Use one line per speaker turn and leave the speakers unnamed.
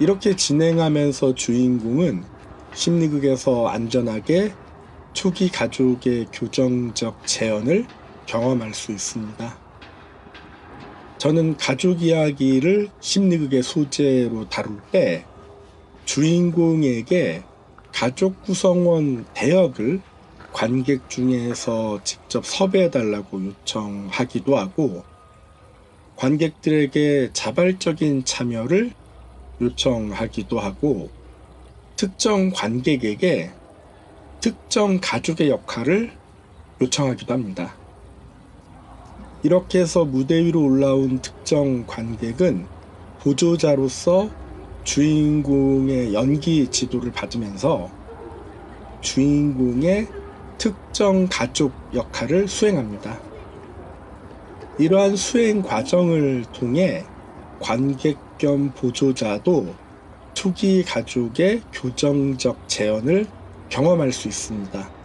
이렇게 진행하면서 주인공은 심리극에서 안전하게 초기 가족의 교정적 재현을 경험할 수 있습니다. 저는 가족 이야기를 심리극의 소재로 다룰 때 주인공에게 가족 구성원 대역을 관객 중에서 직접 섭외해달라고 요청하기도 하고 관객들에게 자발적인 참여를 요청하기도 하고 특정 관객에게 특정 가족의 역할을 요청하기도 합니다. 이렇게 해서 무대 위로 올라온 특정 관객은 보조자로서 주인공의 연기 지도를 받으면서 주인공의 특정 가족 역할을 수행합니다. 이러한 수행 과정을 통해 관객 겸 보조자도 초기 가족의 교정적 재현을 경험할 수 있습니다.